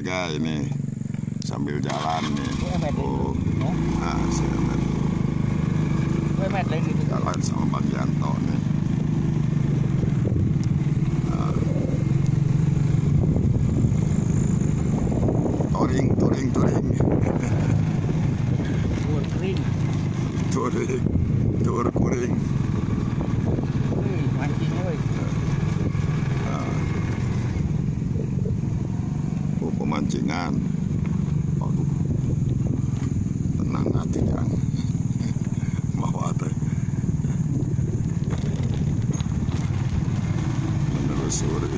warga ini sambil jalan nih. Oh, ya. nah, si Emet Gue emet lagi gitu. jalan sama Bang Yanto nih. Pemancingan. Waduh. Tenang hati ya. Bawa teh. Menelusuri?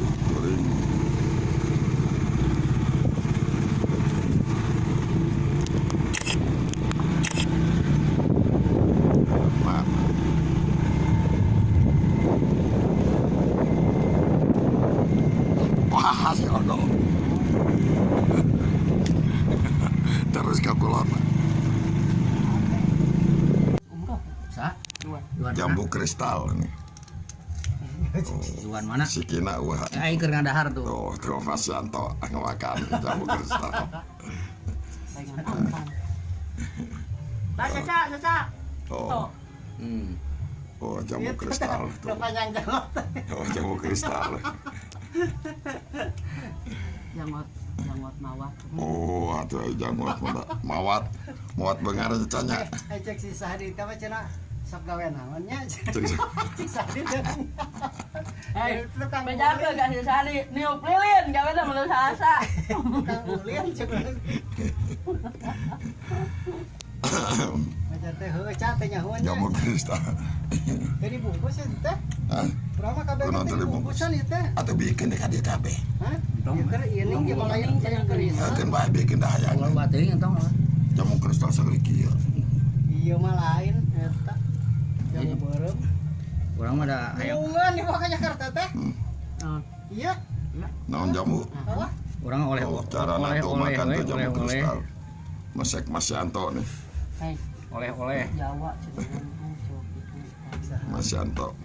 Wah. Terus? Dua. Dua Jambu kristal nih. Duaan mana? Si Kina wah. Aing keur ngadahar tuh. Tuh, tuh Mas Yanto ngemakan jambu kristal. Nah, caca, caca. Oh, Hmm. oh jambu kristal. Tuh. Panjang. Oh, jambu kristal. Jangot, jangot mawar. Oh, atuh jambu mawat. Mawat. Mawat bengar canya. Eh, cek si Sahdi, kamu cina sok gawe naonnya. Cek Cek Sahdi. Hei, tukang Bejaga gak sih sari, niup lilin, gawe dah menurut sasa. Tukang ulin cek. Kristal. Jadi bungkus ya teh. Hah? Berapa kabeh teh bungkusan teh? Atau bikin dia kabeh. Hah? Ya keur yang bae bikin dah Kalau kristal sagede kieu. Iya mah lain eta. Yang beureum. Kurang mah ada hayang. Bungan di Jakarta teh. Iya. Naon? Apa? Kurang oleh cara oleh oleh makan oleh oleh oleh oleh. Jawa cina. Mas Yanto.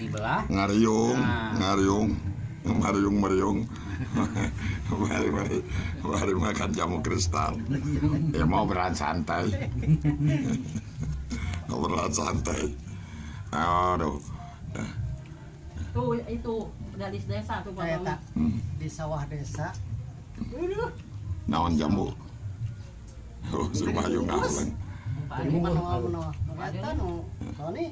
Dibelah. Ngariung, Nah. ngariung. Mariung, mariung. mari, mari, mari makan jamu kristal. Ya mau beran santai. mau beran santai. Aduh. Tuh itu gadis desa tuh Pak. Hmm. di sawah desa. Naon jambu. Oh, si Bayu ngaweng. Pak Jadi Adi. manual manual. Eta nu Tony